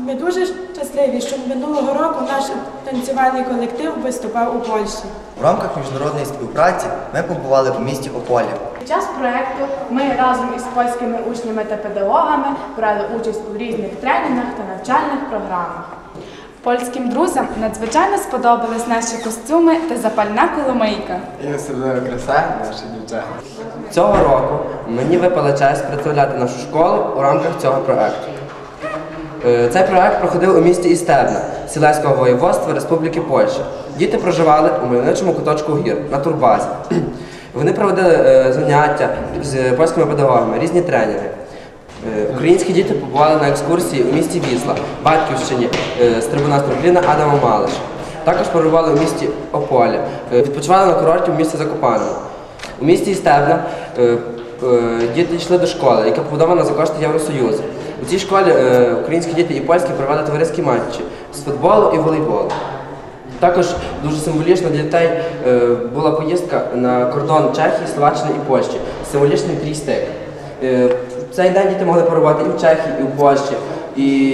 Ми дуже щасливі, що минулого року наш танцювальний колектив виступав у Польщі. В рамках міжнародної співпраці ми побували в місті Ополі. Під час проекту ми разом із польськими учнями та педагогами брали участь у різних тренінгах та навчальних програмах. Польським друзям надзвичайно сподобались наші костюми та запальна коломийка. І особливо краса наші дівчата. Цього року мені випала честь представляти нашу школу у рамках цього проекту. Е, Цей проект проходив у місті Істебна, Сілеського воєводства Республіки Польща. Діти проживали у мальовничому куточку гір на турбазі. Вони проводили е, заняття з польськими педагогами, різні тренери. Е, Українські діти побували на екскурсії у місті Вісла, Батьківщині, е, Стрибуна Стропліна Адама Малиша. Також перебували у місті Ополі, відпочивали на курорті в місті Закопаному. У місті Істебна е, діти йшли до школи, яка побудована за кошти Євросоюзу. У цій школі е, українські діти і польські провели товариські матчі з футболу і волейболу. Також дуже символічно для дітей е, була поїздка на кордон Чехії, Словаччини і Польщі. Символічний трійстик. Е, в цей день діти могли перебувати і в Чехії, і в Польщі, і,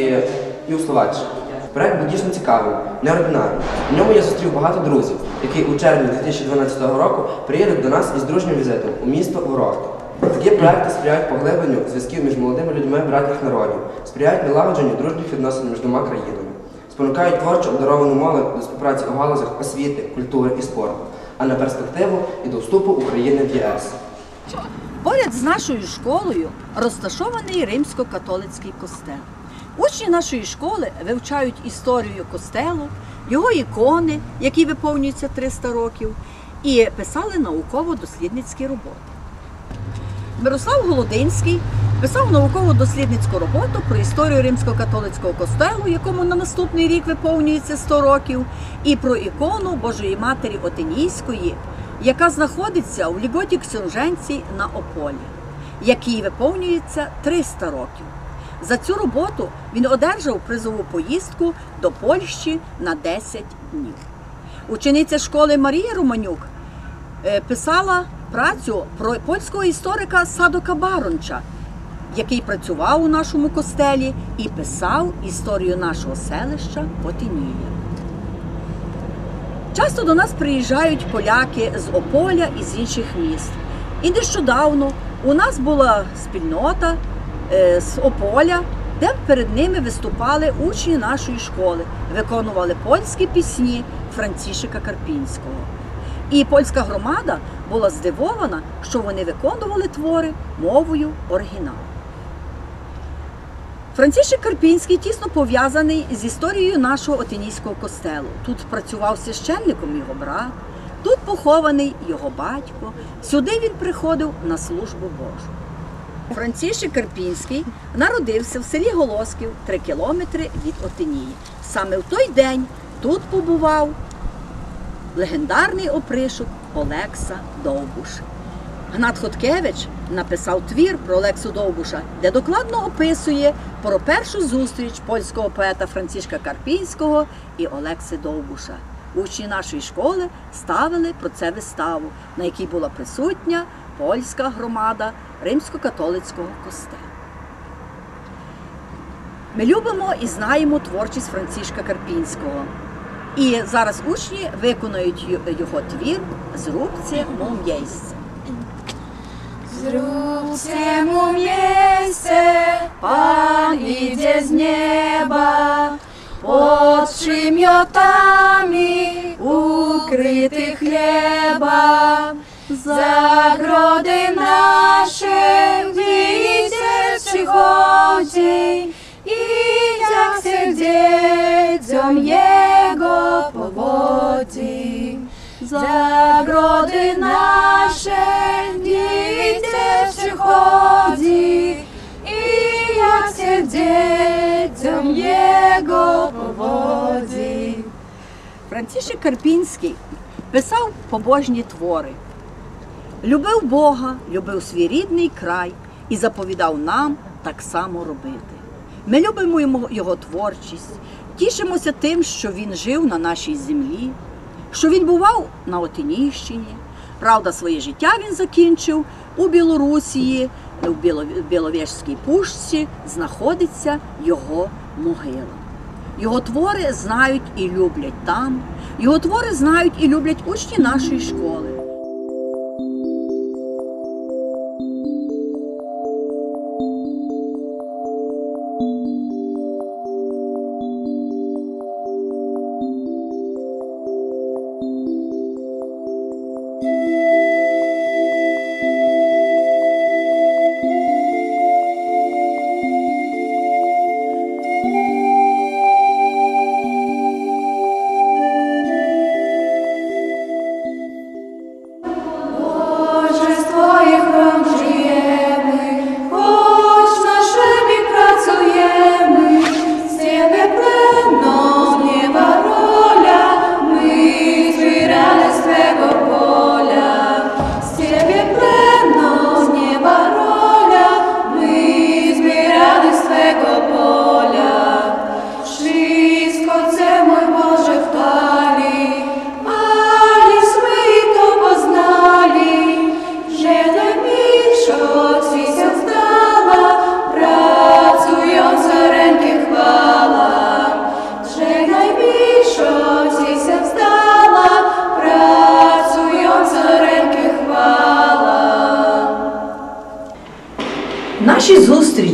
і у Словаччині. Проект був дійсно цікавим, неординарним. В ньому я зустрів багато друзів, які у червні 2012 року приїдуть до нас із дружнім візитом у місто Ворогта. Такі проекти сприяють поглибленню зв'язків між молодими людьми братніх народів, сприяють налагодженню дружніх відносин між двома країнами, спонукають творчо обдаровану молодь до співпраці у галузях освіти, культури і спорту, а на перспективу і до вступу України в ЄС. Поряд з нашою школою розташований римсько-католицький костел. Учні нашої школи вивчають історію костелу, його ікони, які виповнюються 300 років, і писали науково-дослідницькі роботи. Мирослав Голодинський писав науково-дослідницьку роботу про історію римсько-католицького костелу, якому на наступний рік виповнюється 100 років, і про ікону Божої Матері Отинійської, яка знаходиться у Ліготі Ксьонженці на Ополі, якій виповнюється 300 років. За цю роботу він одержав призову поїздку до Польщі на 10 днів. Учениця школи Марія Романюк е, писала працю про польського історика Садока Баронча, який працював у нашому костелі і писав історію нашого селища Потинія. Часто до нас приїжджають поляки з Ополя і з інших міст. І нещодавно у нас була спільнота е, з Ополя, де перед ними виступали учні нашої школи, виконували польські пісні Францішика Карпінського. І польська громада була здивована, що вони виконували твори мовою оригіналу. Францішек Карпінський тісно пов'язаний з історією нашого Отинійського костелу. Тут працював священником його брат, тут похований його батько. Сюди він приходив на службу Божу. Францішек Карпінський народився в селі Голосків 3 кілометри від Отинії. Саме в той день тут побував легендарний опришок Олекса Довбуш. Гнат Хоткевич написав твір про Олексу Довбуша, де докладно описує про першу зустріч польського поета Францішка Карпінського і Олекси Довбуша. Учні нашої школи ставили про це виставу, на якій була присутня польська громада римсько-католицького костелу. Ми любимо і знаємо творчість Францішка Карпінського. І зараз учні виконають й- його твір Зрубці мов м'єйсце. Zróbcie mu miejsce, Pan idzie z nieba, pod przymiotami ukryty chleba. Zagrody nasze, gdy idzie przychodzi i powodzi. Zagrody nasze, gdzie przychodzi i jak się dzieciom jego powodzi. Францішек Карпінський писав побожні твори. Любив Бога, любив свій рідний край і заповідав нам так само робити. Ми любимо його творчість, Тішимося тим, що він жив на нашій землі, що він бував на Отиніщині. Правда, своє життя він закінчив у Білорусії, в Біловежській пушці знаходиться його могила. Його твори знають і люблять там, його твори знають і люблять учні нашої школи.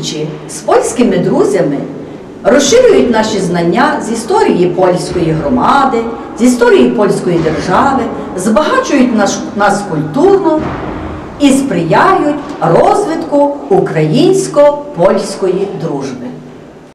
зустрічі з польськими друзями розширюють наші знання з історії польської громади, з історії польської держави, збагачують наш, нас культурно і сприяють розвитку українсько-польської дружби.